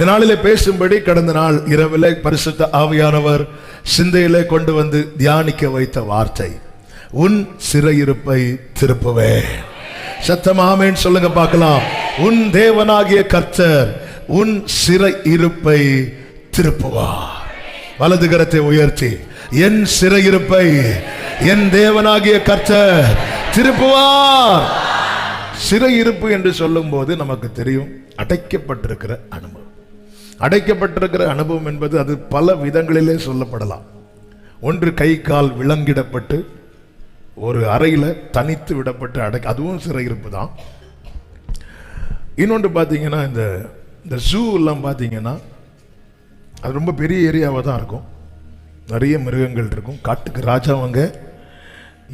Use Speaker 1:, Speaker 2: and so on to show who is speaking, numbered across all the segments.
Speaker 1: இந்த நாளிலே பேசும்படி கடந்த நாள் இரவில் பரிசுத்த ஆவியானவர் சிந்தையிலே கொண்டு வந்து தியானிக்க வைத்த வார்த்தை உன் சிறையிருப்பை திருப்புவே சத்தமாமேன்னு சொல்லுங்க பார்க்கலாம். உன் தேவனாகிய கர்த்தர் உன் சிறை இருப்பை திருப்புவார். வலது கரத்தை உயர்த்தி என் சிறையிருப்பை என் தேவனாகிய கர்த்தர் திருப்புவார். சிறையிருப்பு என்று சொல்லும்போது நமக்கு தெரியும் அடைக்கப்பட்டிருக்கிற அனுபவம். அடைக்கப்பட்டிருக்கிற அனுபவம் என்பது அது பல விதங்களிலே சொல்லப்படலாம். ஒன்று கை கால் விலங்கிடப்பட்டு ஒரு அறையில் தனித்து விடப்பட்டு அடை அதுவும் சிறையிருப்பு தான். இன்னொன்று பார்த்தீங்கன்னா இந்த இந்த ஜூ எல்லாம் பார்த்தீங்கன்னா அது ரொம்ப பெரிய ஏரியாவாக தான் இருக்கும். நிறைய மிருகங்கள் இருக்கும். காட்டுக்கு ராஜாவங்க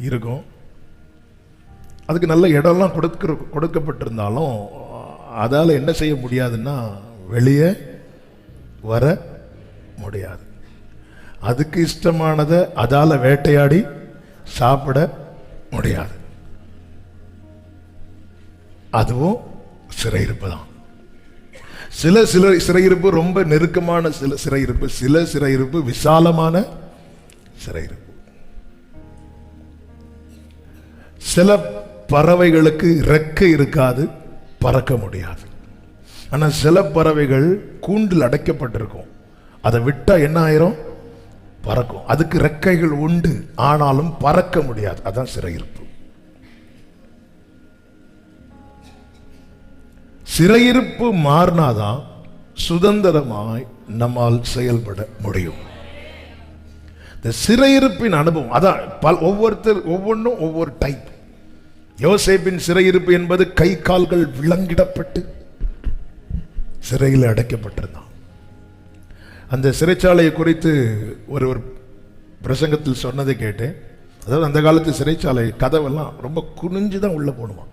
Speaker 1: இருக்கும். அதுக்கு நல்ல இடம்லாம் கொடுக்க கொடுக்கப்பட்டிருந்தாலும் அதால் என்ன செய்ய முடியாதுன்னா வெளியே வர முடியாது. அதுக்கு இஷ்டமானதை அதால் வேட்டையாடி சாப்பிட முடியாது. அதுவும் சிறையிருப்பு தான். சில சில சிறையிருப்பு ரொம்ப நெருக்கமான சில சிறையிருப்பு சில சிறையிருப்பு விசாலமான சிறையிருப்பு. சில பறவைகளுக்கு ரெக்கை இருக்காது பறக்க முடியாது. ஆனால் சில பறவைகள் கூண்டில் அடைக்கப்பட்டிருக்கும். அதை விட்டால் என்ன ஆயிரும்? பறக்கும். அதுக்கு ரெக்கைகள் உண்டு. ஆனாலும் பறக்க முடியாது. அதான் சிறையிருப்பு. சிறையிருப்பு மாறினாதான் சுதந்திரமாய் நம்மால் செயல்பட முடியும். இந்த சிறையிருப்பின் அனுபவம் அதான் பல் ஒவ்வொருத்தர் ஒவ்வொன்றும் ஒவ்வொரு டைப் யோசேப்பின் சிறையிருப்பு என்பது கை கால்கள் விலங்கிடப்பட்டு சிறையில் அடைக்கப்பட்டிருந்தான். அந்த சிறைச்சாலையை குறித்து ஒரு ஒரு பிரசங்கத்தில் சொன்னதை கேட்டேன். அதாவது அந்த காலத்து சிறைச்சாலை கதவெல்லாம் ரொம்ப குனிஞ்சு தான் உள்ளே போடுவான்.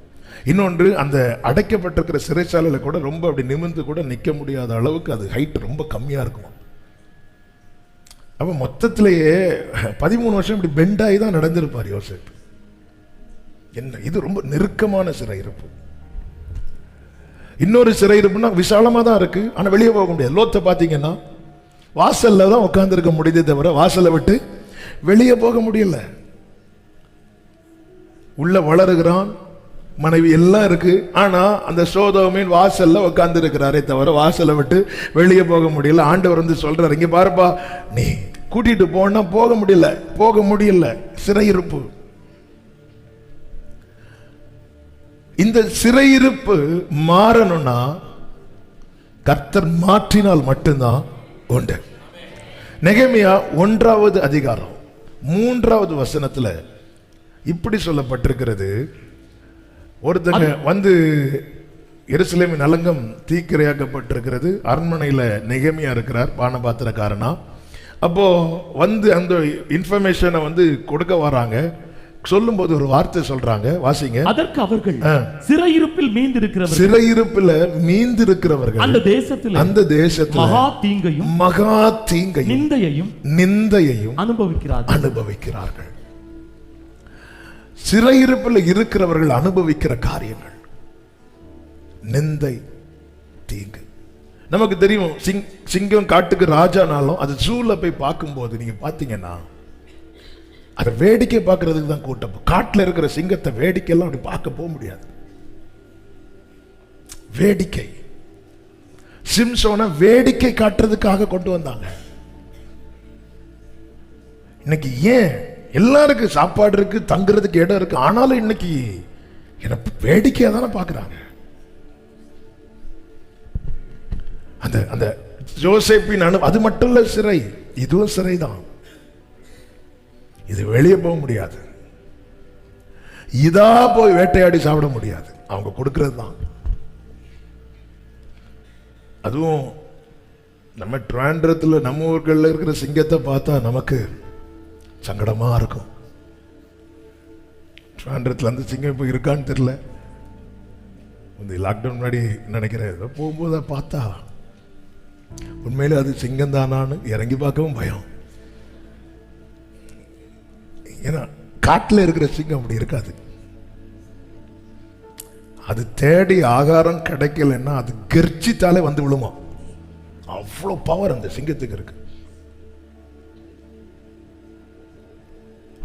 Speaker 1: இன்னொன்று அந்த அடைக்கப்பட்டிருக்கிற சிறைச்சாலையில் கூட ரொம்ப அப்படி நிமிர்ந்து கூட நிற்க முடியாத அளவுக்கு அது ஹைட் ரொம்ப கம்மியாக இருக்கும். அப்போ மொத்தத்திலேயே பதிமூணு வருஷம் இப்படி பெண்டாகி தான் நடந்திருப்பார் யோசிப்பு. என்ன இது ரொம்ப நெருக்கமான சிறை இருப்பு. இன்னொரு சிறை சிறையிருப்புனா விசாலமாக தான் இருக்குது ஆனால் வெளியே போக முடியாது. லோத்தை பார்த்தீங்கன்னா வாசலில் தான் உட்காந்துருக்க முடியுதே தவிர வாசலை விட்டு வெளியே போக முடியல. உள்ள வளருகிறான் மனைவி எல்லாம் இருக்கு. ஆனா அந்த சோதோமின் வாசல்ல உட்கார்ந்து இருக்கிறாரே தவிர வாசலை விட்டு வெளியே போக முடியல. ஆண்டவர் வந்து சொல்றாரு இங்க பாருப்பா நீ கூட்டிட்டு போனா போக முடியல. போக முடியல. சிறையிருப்பு இந்த சிறையிருப்பு மாறணும்னா கர்த்தர் மாற்றினால் மட்டும்தான் உண்டு. நெகமியா ஒன்றாவது அதிகாரம் மூன்றாவது வசனத்துல இப்படி சொல்லப்பட்டிருக்கிறது. ஒருத்தங்க வந்து எருசலேமின் அலங்கம் தீக்கிரையாக்கப்பட்டிருக்கிறது. அரண்மனையில் நெகமியா இருக்கிறார் பானபாத்திரக்காரனா. அப்போ வந்து அந்த இன்ஃபர்மேஷனை வந்து கொடுக்க வராங்க. சொல்லும்போது ஒரு வார்த்தை சொல்றாங்க வாசிங்க.
Speaker 2: அதற்கு அவர்கள். சிறையிருப்பில் மீந்திருக்கிறவர்கள்.
Speaker 1: சிறையிருப்புல மீந்திருக்கிறவர்கள்.
Speaker 2: அந்த தேசத்தில்
Speaker 1: அந்த தேசத்துல
Speaker 2: மகா தீங்கையும்
Speaker 1: மகா தீங்கையும்
Speaker 2: நிந்தையையும்
Speaker 1: நிந்தையையும்
Speaker 2: அனுபவிக்கிறார்கள்.
Speaker 1: அனுபவிக்கிறார்கள். சிறையிருப்பில் இருக்கிறவர்கள் அனுபவிக்கிற காரியங்கள். நிந்தை தீங்கு. நமக்கு தெரியும் சிங் சிங்கம் காட்டுக்கு ராஜானாலும் அது ஜூல போய் பார்க்கும்போது நீங்க பார்த்தீங்கன்னா அதை வேடிக்கை பார்க்கறதுக்கு தான் கூட்டம். காட்டில் இருக்கிற சிங்கத்தை வேடிக்கையெல்லாம் அப்படி பார்க்க போக முடியாது. வேடிக்கை. சிம்சோனை வேடிக்கை காட்டுறதுக்காக கொண்டு வந்தாங்க. இன்னைக்கு ஏன் எல்லாருக்கும் சாப்பாடு இருக்கு தங்குறதுக்கு இடம் இருக்கு ஆனாலும் இன்னைக்கு எனக்கு வேடிக்கையாக தானே பார்க்குறாங்க. அந்த அந்த ஜோசப்பின் அனு அது மட்டும் இல்லை சிறை. இதுவும் சிறை தான் இது வெளியே போக முடியாது. இதா போய் வேட்டையாடி சாப்பிட முடியாது. அவங்க கொடுக்கறது தான். அதுவும் நம்ம ட்ராண்டத்தில் நம்ம ஊர்களில் இருக்கிற சிங்கத்தை பார்த்தா நமக்கு சங்கடமாக இருக்கும். ட்ராண்டத்தில் அந்த சிங்கம் இப்போ இருக்கான்னு தெரியல. இந்த லாக்டவுன் முன்னாடி நினைக்கிறேன். ஏதோ போகும்போது பார்த்தா உண்மையிலே அது சிங்கம் தானான்னு இறங்கி பார்க்கவும் பயம். ஏன்னா காட்டில் இருக்கிற சிங்கம் அப்படி இருக்காது. அது தேடி ஆகாரம் கிடைக்கலன்னா அது கெர்ச்சித்தாலே வந்து விழுமா? அவ்வளோ பவர் அந்த சிங்கத்துக்கு இருக்கு.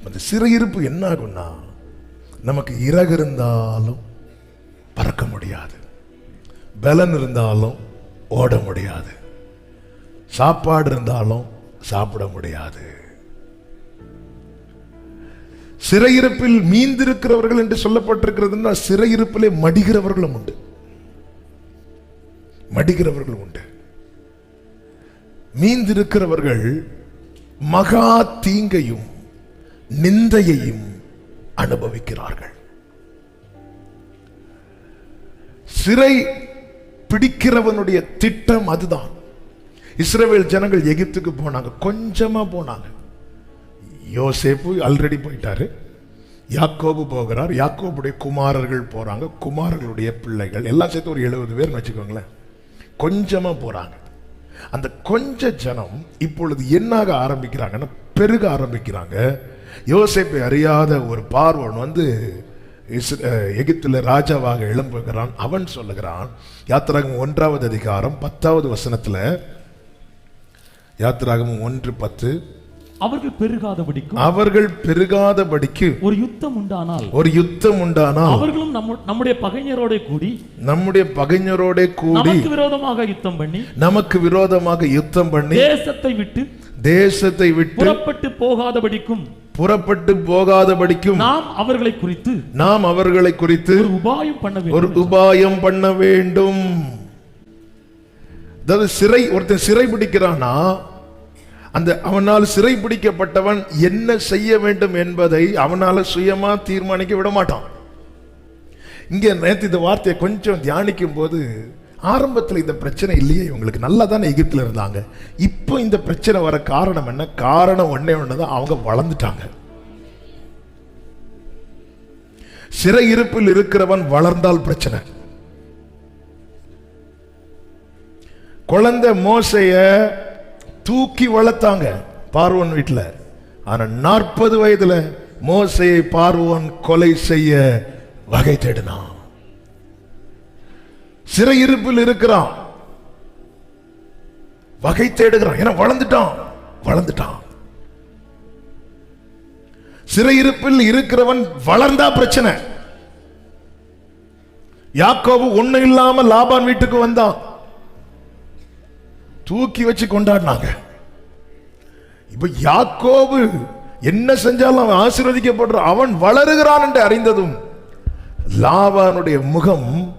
Speaker 1: அந்த சிறையிருப்பு என்ன ஆகும்னா நமக்கு இறகு இருந்தாலும் பறக்க முடியாது. பலன் இருந்தாலும் ஓட முடியாது. சாப்பாடு இருந்தாலும் சாப்பிட முடியாது. சிறையிருப்பில் மீந்திருக்கிறவர்கள் என்று சொல்லப்பட்டிருக்கிறதுன்னா சிறையிருப்பிலே மடிகிறவர்களும் உண்டு. மடிகிறவர்களும் உண்டு. மீந்திருக்கிறவர்கள் மகா தீங்கையும் நிந்தையையும் அனுபவிக்கிறார்கள். சிறை பிடிக்கிறவனுடைய திட்டம் அதுதான். இஸ்ரவேல் ஜனங்கள் எகிப்துக்கு போனாங்க. கொஞ்சமா போனாங்க. யோசேப்பு ஆல்ரெடி போயிட்டாரு. யாக்கோபு போகிறார். யாக்கோபுடைய குமாரர்கள் போகிறாங்க குமாரர்களுடைய பிள்ளைகள். எல்லாம் சேர்த்து ஒரு எழுபது பேர்னு வச்சுக்கோங்களேன். கொஞ்சமாக போகிறாங்க அந்த கொஞ்ச ஜனம் இப்பொழுது என்னாக ஆரம்பிக்கிறாங்கன்னா பெருக ஆரம்பிக்கிறாங்க. யோசேப்பை அறியாத ஒரு பார்வன் வந்து எகிப்தில் ராஜாவாக எழும்புகிறான். அவன் சொல்லுகிறான் யாத்திராகம் ஒன்றாவது அதிகாரம் பத்தாவது வசனத்தில் யாத்திராகம் ஒன்று பத்து
Speaker 2: அவர்கள் பெருகாதபடிக்கும்
Speaker 1: அவர்கள் பெருகாதபடிக்கு
Speaker 2: ஒரு யுத்தம் உண்டானால்
Speaker 1: ஒரு யுத்தம் உண்டானால்
Speaker 2: அவர்களும் நம்ம நம்முடைய பகைஞரோட கூடி
Speaker 1: நம்முடைய பகைஞரோட கூடி
Speaker 2: நமக்கு விரோதமாக யுத்தம் பண்ணி
Speaker 1: நமக்கு விரோதமாக யுத்தம் பண்ணி
Speaker 2: தேசத்தை விட்டு
Speaker 1: தேசத்தை விட்டு
Speaker 2: புறப்பட்டு போகாதபடிக்கும்
Speaker 1: புறப்பட்டு போகாதபடிக்கும்
Speaker 2: நாம் அவர்களை குறித்து
Speaker 1: நாம் அவர்களை குறித்து
Speaker 2: ஒரு உபாயம் பண்ண
Speaker 1: ஒரு
Speaker 2: வேண்டும்
Speaker 1: உபாயம் பண்ண வேண்டும். அதாவது சிறை ஒருத்தன் சிறை பிடிக்கிறானா அந்த அவனால் சிறை பிடிக்கப்பட்டவன் என்ன செய்ய வேண்டும் என்பதை அவனால சுயமா தீர்மானிக்க விட மாட்டான். இங்கே நேற்று இந்த வார்த்தையை கொஞ்சம் தியானிக்கும் போது ஆரம்பத்தில் இந்த பிரச்சனை இல்லையே இவங்களுக்கு நல்லா தானே எகிப்தில் இருந்தாங்க. இப்போ இந்த பிரச்சனை வர காரணம் என்ன? காரணம் ஒன்றே ஒன்று தான் அவங்க வளர்ந்துட்டாங்க. சிறை இருப்பில் இருக்கிறவன் வளர்ந்தால் பிரச்சனை. குழந்தை மோசைய தூக்கி வளர்த்தாங்க பார்வன் வீட்டுல ஆனா நாற்பது வயதுல மோசையை பார்வன் கொலை செய்ய வகை தேடினான். சிறையிருப்பில் இருக்கிறான். வகை தேடுகிறான். ஏன்னா வளர்ந்துட்டான். வளர்ந்துட்டான். சிறையிருப்பில் இருக்கிறவன் வளர்ந்தா பிரச்சனை. யாக்கோபு ஒண்ணு இல்லாம லாபான் வீட்டுக்கு வந்தான். தூக்கி வச்சு கொண்டாடினாங்க. இப்ப யாக்கோபு என்ன செஞ்சாலும் அவன் ஆசீர்வதிக்கப்படுற அவன் வளருகிறான் என்று அறிந்ததும் லாவானுடைய முகம்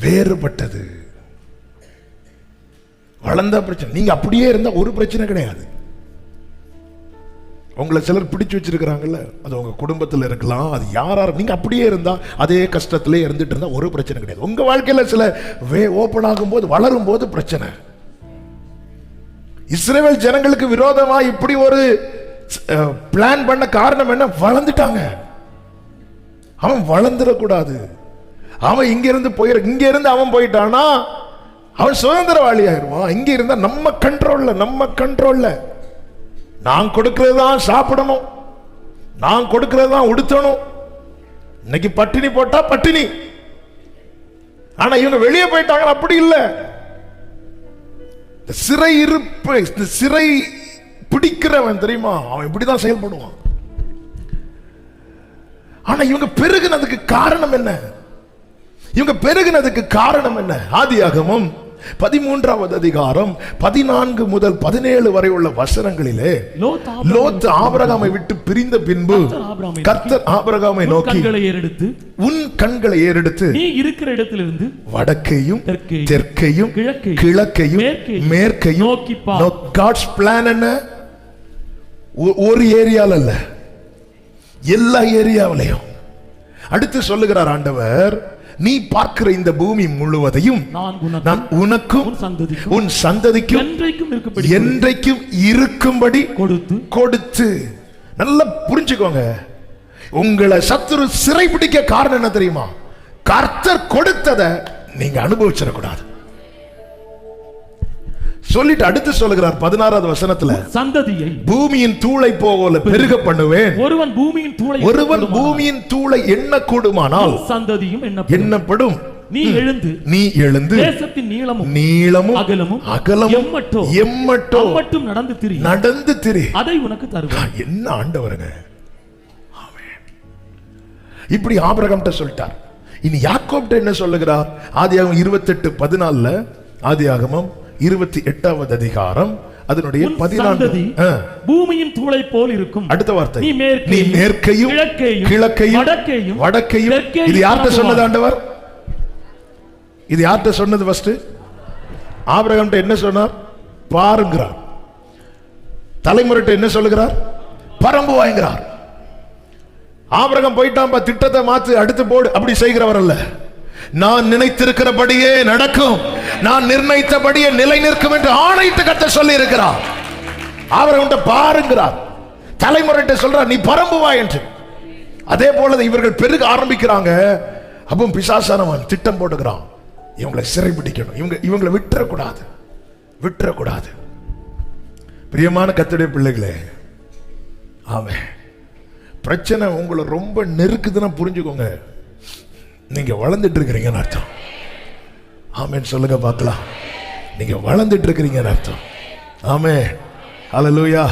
Speaker 1: வேறுபட்டது. வளர்ந்த பிரச்சனை. நீங்க அப்படியே இருந்தா ஒரு பிரச்சனை கிடையாது. உங்களை சிலர் பிடிச்சு வச்சிருக்கிறாங்கல்ல அது உங்க குடும்பத்தில் இருக்கலாம் அது யாரா நீங்க அப்படியே இருந்தா அதே கஷ்டத்திலே இருந்துட்டு இருந்தா ஒரு பிரச்சனை கிடையாது. உங்க வாழ்க்கையில சில வே ஓப்பன் ஆகும்போது வளரும் போது பிரச்சனை. இஸ்ரேல் ஜனங்களுக்கு விரோதமா இப்படி ஒரு பிளான் பண்ண காரணம் என்ன? வளர்ந்துட்டாங்க. அவன் வளர்ந்துடக்கூடாது. அவன் இங்க இருந்து போயிட இங்க இருந்து அவன் போயிட்டானா அவன் சுதந்திரவாளி ஆயிடுவான் இங்க இருந்தா நம்ம கண்ட்ரோல்ல நம்ம கண்ட்ரோல்ல நான் கொடுக்கறது தான் சாப்பிடணும். நான் கொடுக்கறது தான் உடுத்தணும். இன்னைக்கு பட்டினி போட்டா பட்டினி. ஆனா இவங்க வெளியே போயிட்டாங்க அப்படி இல்லை. சிறை இருப்பு இந்த சிறை பிடிக்கிறவன் தெரியுமா? அவன் இப்படிதான் செயல்படுவான். ஆனா இவங்க பெருகுனதுக்கு காரணம் என்ன? இவங்க பெருகுனதுக்கு காரணம் என்ன? ஆதியாகமும் பதிமூன்றாவது அதிகாரம் பதினான்கு முதல் பதினேழு வரை உள்ள வசனங்களிலே
Speaker 2: லோத்
Speaker 1: ஆபிரகாமை விட்டு பிரிந்த பின்பு
Speaker 2: கர்த்தர் ஆபிரகாமை
Speaker 1: நோக்கி
Speaker 2: ஏறெடுத்து
Speaker 1: உன் கண்களை ஏறெடுத்து
Speaker 2: நீ இருக்கிற இடத்திலிருந்து
Speaker 1: வடக்கையும்
Speaker 2: தெற்கேயும், கிழக்கையும், மேற்கையும்.
Speaker 1: காட்ஸ் பிளான் என்ன? ஒரு ஏரியால அல்ல. எல்லா ஏரியாவிலையும். அடுத்து சொல்லுகிறார் ஆண்டவர் நீ பார்க்கிற இந்த பூமி முழுவதையும்
Speaker 2: நான் உனக்கு
Speaker 1: நான் உனக்கும்
Speaker 2: உன் சந்ததிக்கும் என்றைக்கும் இருக்கும்படி கொடுத்து
Speaker 1: கொடுத்து நல்லா புரிஞ்சுக்கோங்க. உங்களை சத்துரு சிறை பிடிக்க காரணம் என்ன தெரியுமா? கர்த்தர் கொடுத்ததை நீங்க அனுபவிச்சிடக்கூடாது. சொல்லிட்டு அடுத்து சொல்லுகிறார் பதினாறாவது வசனத்துல
Speaker 2: சந்ததியை
Speaker 1: பூமியின் தூளை போல பெருக பண்ணுவேன்
Speaker 2: ஒருவன் பூமியின் தூளை
Speaker 1: ஒருவன் பூமியின் தூளை எண்ண கூடுமானால்
Speaker 2: சந்ததியும் என்ன
Speaker 1: எண்ணப்படும்.
Speaker 2: நீ எழுந்து
Speaker 1: நீ எழுந்து
Speaker 2: தேசத்தின் நீளமும்
Speaker 1: நீளமும்
Speaker 2: அகலமும்
Speaker 1: அகலமும்
Speaker 2: எம்மட்டோ
Speaker 1: எம்மட்டோ
Speaker 2: மட்டும் நடந்து திரி.
Speaker 1: நடந்து திரி.
Speaker 2: அதை உனக்கு தருவேன்.
Speaker 1: என்ன ஆண்டவருங்க. இப்படி ஆபிரகாம்கிட்ட சொல்லிட்டார். இனி யாக்கோப்ட்ட என்ன சொல்லுகிறார்? ஆதியாகமம் இருபத்தெட்டு பதினாலுல ஆதியாகமம் இருபத்தி எட்டாவது அதிகாரம் அதனுடைய பதினான்கு
Speaker 2: பூமியின் தூளை போல் இருக்கும்.
Speaker 1: அடுத்த வார்த்தை.
Speaker 2: நீ மேற்கையும்,
Speaker 1: நீ மேற்கையும்
Speaker 2: கிழக்கையும்,
Speaker 1: கிழக்கையும்
Speaker 2: வடக்கையும்,
Speaker 1: வடக்கையும். இது யார்கிட்ட. சொன்னது ஆண்டவர்? இது யார்கிட்ட சொன்னது ஃபர்ஸ்ட் ஆபிரகாம்கிட்ட என்ன சொன்னார்? பாருங்கிறார். தலைமுறைட்ட என்ன சொல்லுகிறார்? பரம்பு வாங்குகிறார் ஆபிரகாம் போயிட்டான் பா, திட்டத்தை மாத்து அடுத்து போடு. அப்படி செய்கிறவர் அல்ல. நான் நினைத்திருக்கிறபடியே நடக்கும். நான் நிர்ணயித்தபடியே நிலை நிற்கும் என்று ஆணையிட்டு கத்த சொல்லி இருக்கிறார் ஆபிரகாம்கிட்ட பாருங்கிறார். தலைமுறைகிட்ட சொல்றார் நீ பரம்புவா என்று. அதே போல இவர்கள் பெருக ஆரம்பிக்கிறாங்க. அப்போ பிசாசானவன் திட்டம் போட்டுக்கிறான். இவங்களை சிறைபிடிக்கணும். இவங்க இவங்களை விட்டுறக்கூடாது. விட்டுறக்கூடாது. பிரியமான கத்துடைய பிள்ளைகளே ஆமே பிரச்சனை உங்களை ரொம்ப நெருக்குதுன்னா புரிஞ்சுக்கோங்க. நீங்க வளர்ந்துட்டு இருக்கிறீங்கன்னு அர்த்தம். ஆமேன்னு சொல்லுங்க பார்க்கலாம். நீங்க வளர்ந்துட்டு இருக்கிறீங்கன்னு அர்த்தம். ஆமே லூயா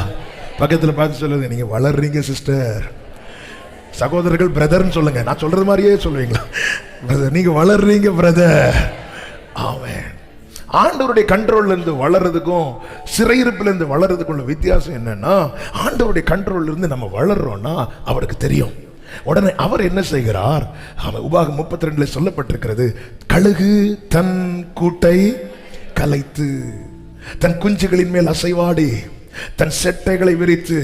Speaker 1: பக்கத்தில் பார்த்து சொல்லுங்க நீங்க வளர்றீங்க சிஸ்டர் சகோதரர்கள் பிரதர்னு சொல்லுங்க. நான் சொல்றது மாதிரியே சொல்லுவீங்களா? பிரதர் நீங்க வளர்றீங்க பிரதர் ஆமே ஆண்டவருடைய கண்ட்ரோல்ல இருந்து வளர்றதுக்கும் சிறையிருப்புல இருந்து வளர்றதுக்கும் உள்ள வித்தியாசம் என்னன்னா ஆண்டவருடைய கண்ட்ரோல்ல இருந்து நம்ம வளர்றோம்னா அவருக்கு தெரியும். உடனே அவர் என்ன செய்கிறார்? அவன் உபாகம் முப்பத்தி ரெண்டுல சொல்லப்பட்டிருக்கிறது கழுகு தன் கூட்டை கலைத்து தன் குஞ்சுகளின் மேல் அசைவாடி தன் செட்டைகளை விரித்து.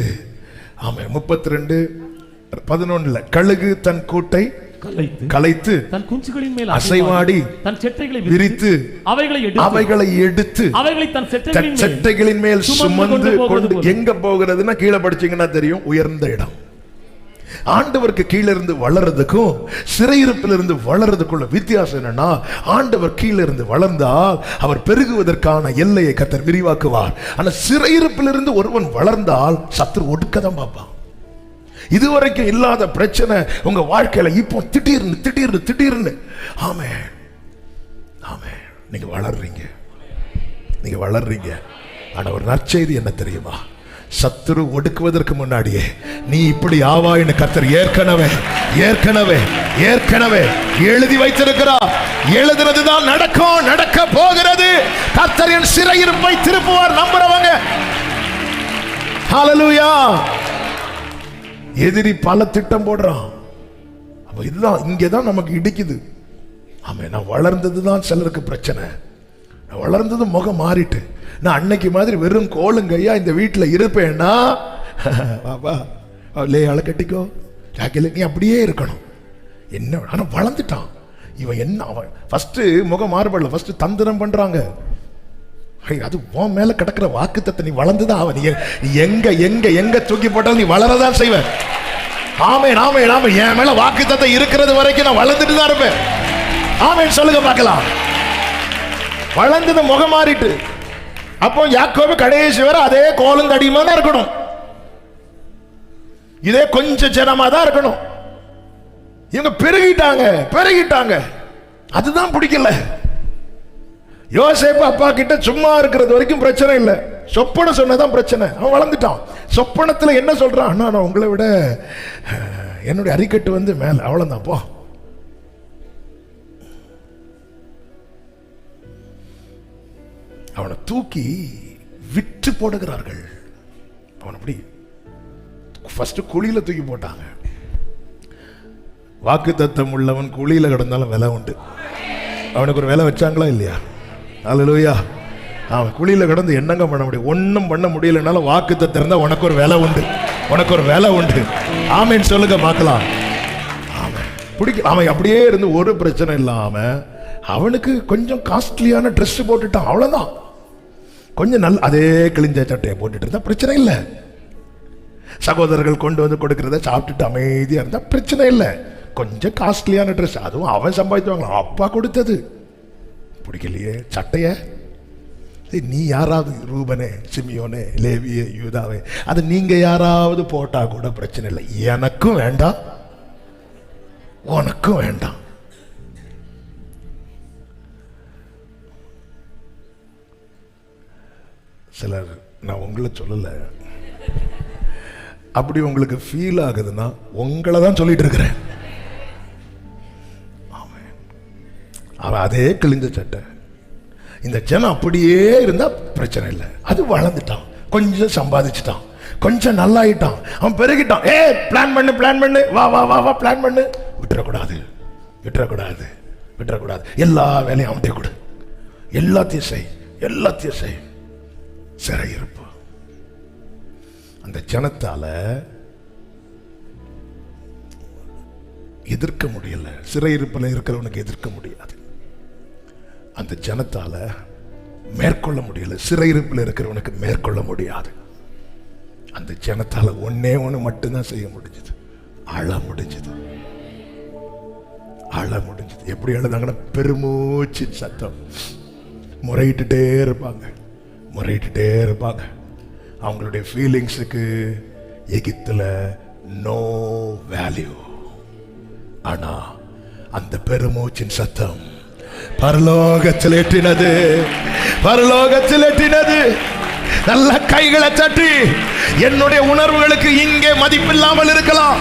Speaker 1: ஆமாம் முப்பத்தி ரெண்டு பதினொன்னுல கழுகு தன் கூட்டை
Speaker 2: கலைத்து தன் குஞ்சுகளின் மேல்
Speaker 1: அசைவாடி,
Speaker 2: தன் செட்டைகளை
Speaker 1: விரித்து,
Speaker 2: அவைகளை எடுத்து
Speaker 1: அவைகளை எடுத்து
Speaker 2: அவைகளை தன் செட்டைகளின் மேல் சுமந்து கொண்டு.
Speaker 1: எங்க போகிறதுன்னா கீழே படிச்சீங்கன்னா தெரியும் உயர்ந்த இடம். ஆண்டவருக்கு கீழே இருந்து வளர்றதுக்கும் சிறையிருப்பிலிருந்து வளர்றதுக்குள்ள வித்தியாசம் என்னன்னா ஆண்டவர் கீழே இருந்து வளர்ந்தால் அவர் பெருகுவதற்கான எல்லையை கத்தர் விரிவாக்குவார். ஆனா சிறையிருப்பிலிருந்து ஒருவன் வளர்ந்தால் சத்துரு ஒடுக்க தான் பார்ப்பான். இதுவரைக்கும் இல்லாத பிரச்சனை உங்க வாழ்க்கையில இப்போ திடீர்னு திடீர்னு திடீர்னு. ஆமே. ஆமே. நீங்க வளர்றீங்க. நீங்க வளர்றீங்க. ஆனா ஒரு நற்செய்தி என்ன தெரியுமா? சத்துரு ஒடுக்குவதற்கு முன்னாடியே நீ இப்படி ஆவாயின்னு கத்தர் ஏற்கனவே ஏற்கனவே ஏற்கனவே எழுதி வைத்திருக்கிறார். எழுதுனதுதான் நடக்கும் நடக்க போகிறது. கத்தர் என் சிறையிருப்பை திருப்புவார் நம்புறவங்க. ஹalleluya எதிரி பல திட்டம் போடுறான். அப்ப இதுதான் இங்கே தான் நமக்கு இடிக்குது. ஆமாம் நான் வளர்ந்தது தான் சிலருக்கு பிரச்சனை. நான் வளர்ந்தது முகம் மாறிட்டு. நான் அன்னைக்கு மாதிரி வெறும் கோளுங்கையா இந்த வீட்டில் இருப்பேன்னா பாப்பா லேயால கட்டிக்கோ. ஜாக்கில நீ அப்படியே இருக்கணும். என்ன ஆனால் வளர்ந்துட்டான். இவன் என்ன அவன் ஃபஸ்ட்டு முகம் மாறுபடல. ஃபஸ்ட்டு தந்திரம் பண்ணுறாங்க அது உன் மேலே கிடக்கிற வாக்குத்தத்தை நீ வளர்ந்துதான் அவன் நீ நீ எங்க எங்க எங்க தூக்கி போட்டாலும் நீ வளரதான் செய்வ. ஆமே ஆமே நாம என் மேல வாக்குத்தத்தை இருக்கிறது வரைக்கும் நான் வளர்ந்துட்டு தான் இருப்பேன். ஆமேன்னு சொல்லுங்க பார்க்கலாம். வளர்ந்தது முகம் மாறிட்டு. அப்போ யாக்கோபு கடைசி வரை அதே கோலம் தடியுமா தான் இருக்கணும். இதே கொஞ்சம் ஜனமா தான் இருக்கணும். இவங்க பெருகிட்டாங்க பெருகிட்டாங்க. அதுதான் பிடிக்கல. யோசேப்பு அப்பா கிட்ட சும்மா இருக்கிறது வரைக்கும் பிரச்சனை இல்லை. சொப்பனை சொன்னதான் பிரச்சனை. அவன் வளர்ந்துட்டான். சொப்பனத்தில் என்ன சொல்றான்? அண்ணா நான் உங்களை விட என்னுடைய அறிக்கட்டு வந்து மேலே. அவ்வளோதான் போ. அவனை தூக்கி விற்று போடுகிறார்கள். அவன் அப்படி ஃபஸ்ட்டு குழியில தூக்கி போட்டாங்க. வாக்கு தத்தம் உள்ளவன் குழியில கிடந்தாலும் விலை உண்டு. அவனுக்கு ஒரு வேலை வச்சாங்களா இல்லையா? அல்லேலூயா அவன் குழியில கிடந்து என்னங்க பண்ண முடியும்? ஒன்றும் பண்ண முடியலனாலும் வாக்கு தத்தம் இருந்தால் உனக்கு ஒரு வேலை உண்டு. உனக்கு ஒரு வேலை உண்டு. ஆமேன்னு சொல்லுங்க பார்க்கலாம். ஆமாம் பிடிக்கல அவன் அப்படியே இருந்து ஒரு பிரச்சனை இல்லாமல் அவனுக்கு கொஞ்சம் காஸ்ட்லியான ட்ரெஸ் போட்டுட்டான். அவ்வளோதான் கொஞ்சம் நல்ல அதே கிழிஞ்ச சட்டையை போட்டுட்டு இருந்தால் பிரச்சனை இல்லை. சகோதரர்கள் கொண்டு வந்து கொடுக்கறத சாப்பிட்டுட்டு அமைதியாக இருந்தால் பிரச்சனை இல்லை. கொஞ்சம் காஸ்ட்லியான ட்ரெஸ் அதுவும் அவன் சம்பாதிச்சுவாங்களா அப்பா கொடுத்தது. பிடிக்கலையே சட்டையை? நீ யாராவது ரூபனே சிமியோனே லேவியே யூதாவே அது நீங்கள் யாராவது போட்டால் கூட பிரச்சனை இல்லை. எனக்கும் வேண்டாம். உனக்கும் வேண்டாம். சிலர் நான் உங்களை சொல்லலை. அப்படி உங்களுக்கு ஃபீல் ஆகுதுன்னா உங்களை தான் சொல்லிட்டு இருக்கிறேன். ஆமாம் அவன் அதே கிழிஞ்ச சட்டை. இந்த ஜனம் அப்படியே இருந்தால் பிரச்சனை இல்லை. அது வளர்ந்துட்டான். கொஞ்சம் சம்பாதிச்சுட்டான். கொஞ்சம் நல்லாயிட்டான். அவன் பெருகிட்டான். ஏ பிளான் பண்ணு பிளான் பண்ணு. வா வா வா வா பிளான் பண்ணு. விட்டுறக்கூடாது. விட்டுறக்கூடாது. விட்டுறக்கூடாது. எல்லா வேலையும் அவன்கிட்ட கொடு. எல்லாத்தையும் செய். எல்லாத்தையும் செய். சிறையிருப்பு. அந்த ஜனத்தால எதிர்க்க முடியல. சிறையிருப்பில் இருக்கிறவனுக்கு எதிர்க்க முடியாது. அந்த ஜனத்தால மேற்கொள்ள முடியல. சிறையிருப்பில் இருக்கிறவனுக்கு மேற்கொள்ள முடியாது. அந்த ஜனத்தால ஒன்னே ஒண்ணு மட்டும்தான் செய்ய முடிஞ்சது. அழ முடிஞ்சது. அழ முடிஞ்சது. எப்படி அழுதாங்கன்னா பெருமூச்சு சத்தம். முறையிட்டுட்டே இருப்பாங்க. முறையிட்டுட்டே இருப்பாங்க. அவங்களுடைய ஃபீலிங்ஸுக்கு எகித்தில் நோ வேல்யூ ஆனா அந்த பெருமூச்சின் சத்தம் பரலோகத்தில் எட்டினது. பரலோகத்தில் எட்டினது. நல்ல கைகளை தட்டி என்னுடைய உணர்வுகளுக்கு இங்கே மதிப்பில்லாமல் இருக்கலாம்.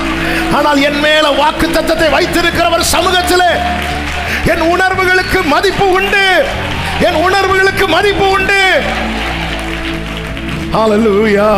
Speaker 1: ஆனால் என் மேல வாக்கு தத்தத்தை வைத்திருக்கிறவர் சமூகத்தில் என் உணர்வுகளுக்கு மதிப்பு உண்டு. என் உணர்வுகளுக்கு மதிப்பு உண்டு. ஹalleluya